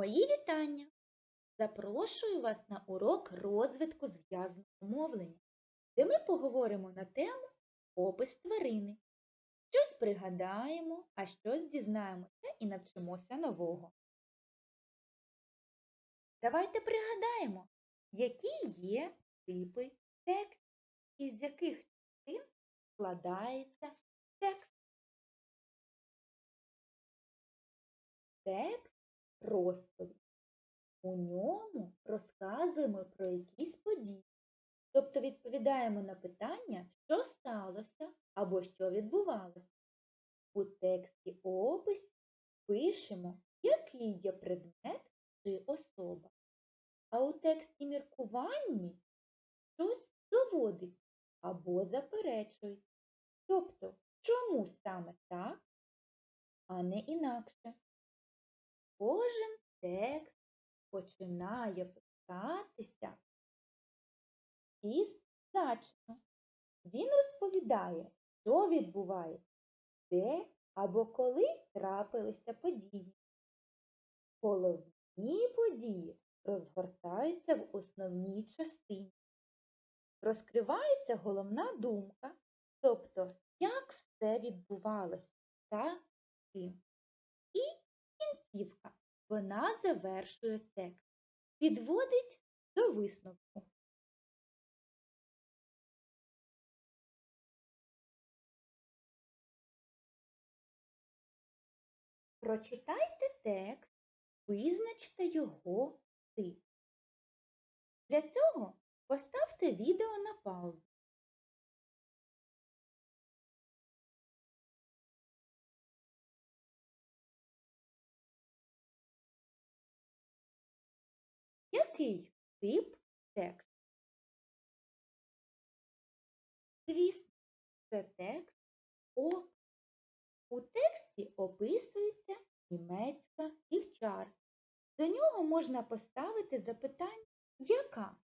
Мої вітання! Запрошую вас на урок розвитку зв'язного мовлення, де ми поговоримо на тему опис тварини. Щось пригадаємо, а щось дізнаємося і навчимося нового. Давайте пригадаємо, які є типи текстів, із яких частин складається текст. Текст розповідь. У ньому розказуємо про якісь події, тобто відповідаємо на питання, що сталося або що відбувалося. У тексті описі пишемо, який є предмет чи особа. А у тексті міркуванні щось доводить або заперечують. Тобто, чому саме так, а не інакше. Кожен текст починає писатися із зачину. Він розповідає, що відбувається, де або коли трапилися події. Головні події розгортаються в основній частині. Розкривається головна думка, тобто як все відбувалося та ким. І кінцівка. Вона завершує текст, підводить до висновку. Прочитайте текст, визначте його тип. Для цього поставте відео на паузу. Який тип тексту? Звісно, це текст опис. У тексті описується німецька вівчарка. До нього можна поставити запитання яка?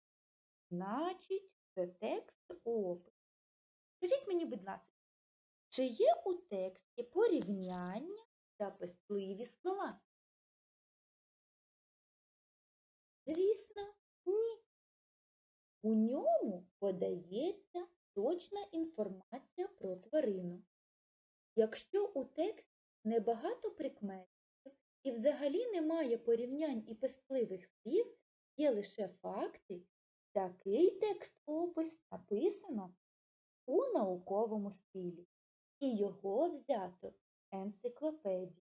Значить, це текст опис. Скажіть мені, будь ласка, чи є у тексті порівняння та пестливі слова? Звісно, ні. У ньому подається точна інформація про тварину. Якщо у тексті небагато прикметів і взагалі немає порівнянь і пестливих слів, є лише факти, такий текст-опис написано у науковому стилі, і його взято в енциклопедії.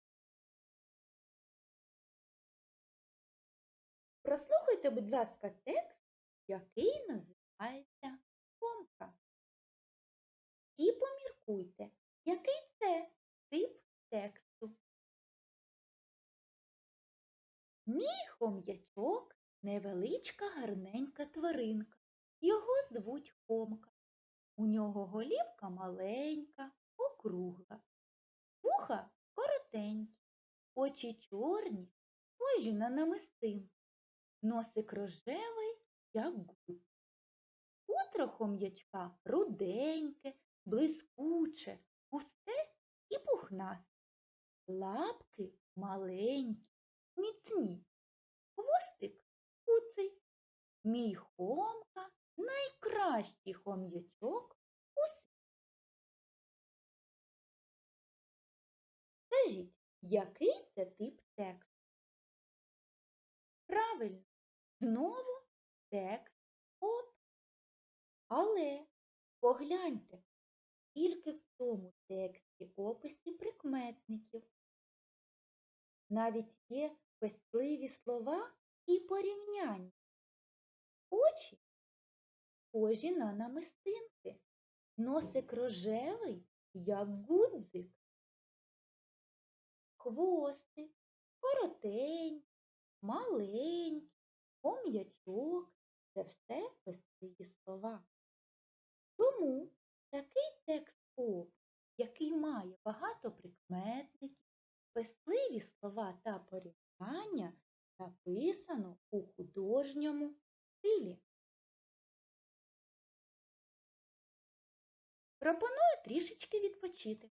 Прослухайте, будь ласка, текст, який називається Комка. І поміркуйте, який це тип тексту. Мій хом'ячок невеличка гарненька тваринка. Його звуть Хомка. У нього голівка маленька, округла, вуха коротенькі, очі чорні, схожі на намистин. Носик рожевий, як гуд. Утро хом'ячка руденьке, блискуче, густе і пухнасте. Лапки маленькі, міцні. Хвостик куций. Мій хомка найкращий хом'ячок у світі. Скажіть, який це тип тексту? Правильно, знову текст оп. Але погляньте, скільки в цьому тексті описі прикметників. Навіть є пестливі слова і порівняння. Очі схожі на намистинки, носик рожевий, як гудзик. Хвостик, коротенький, маленький, хом'ячок це все пестливі слова. Тому такий текст опис, який має багато прикметників, пестливі слова та порівняння, написано у художньому стилі. Пропоную трішечки відпочити.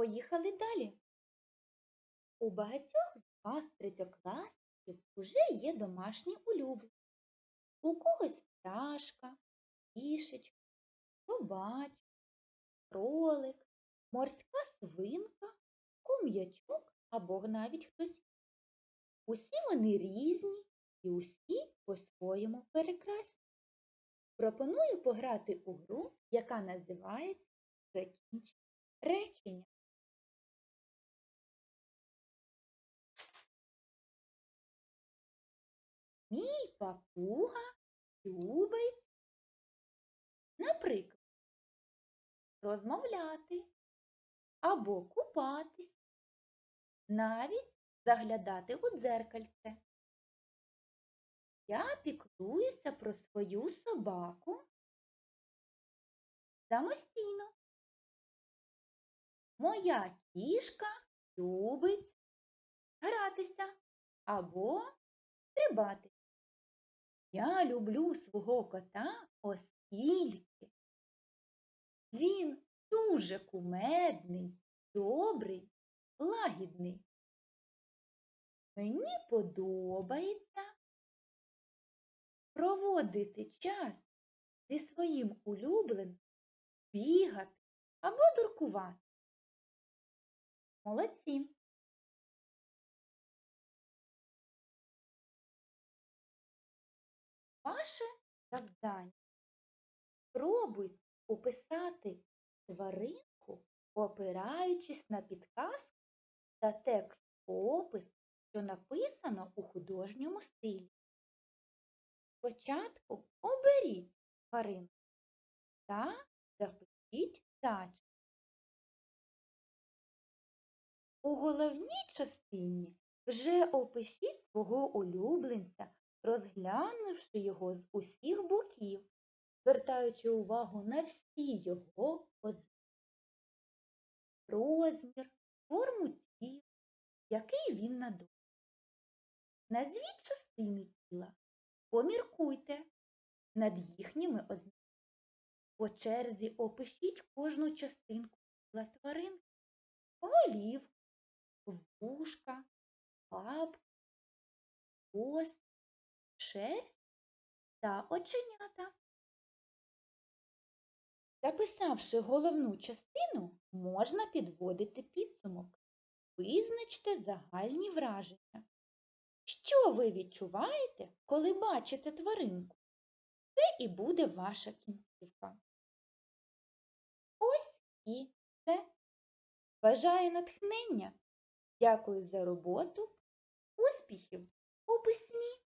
Поїхали далі. У багатьох з вас третьокласників уже є домашні улюблені. У когось пташка, кішечка, собачка, кролик, морська свинка, кум'ячок або навіть хтось. Усі вони різні і усі по-своєму прекрасні. Пропоную пограти у гру, яка називається Закінчення речення. Мій папуга любить, наприклад, розмовляти або купатись, навіть заглядати у дзеркальце. Я піклуюся про свою собаку самостійно. Моя кішка любить гратися або стрибати. Я люблю свого кота, оскільки він дуже кумедний, добрий, лагідний. Мені подобається проводити час зі своїм улюбленим, бігати або дуркувати. Молодці! Ваше завдання спробуйте описати тваринку, опираючись на підказки та текст опис, що написано у художньому стилі. Спочатку оберіть тваринку та запишіть зачіпку. У головній частині вже опишіть свого улюбленця, розглянувши його з усіх боків, звертаючи увагу на всі його ознаки. Розмір, форму тіла, який він на дотик. Назвіть частини тіла, поміркуйте над їхніми ознаками. По черзі опишіть кожну частинку тіла тваринки, голів, вушка, лапки, хвост, шерсть та оченята. Записавши головну частину, можна підводити підсумок. Визначте загальні враження. Що ви відчуваєте, коли бачите тваринку? Це і буде ваша кінцівка. Ось і все. Бажаю натхнення. Дякую за роботу. Успіхів у письмі!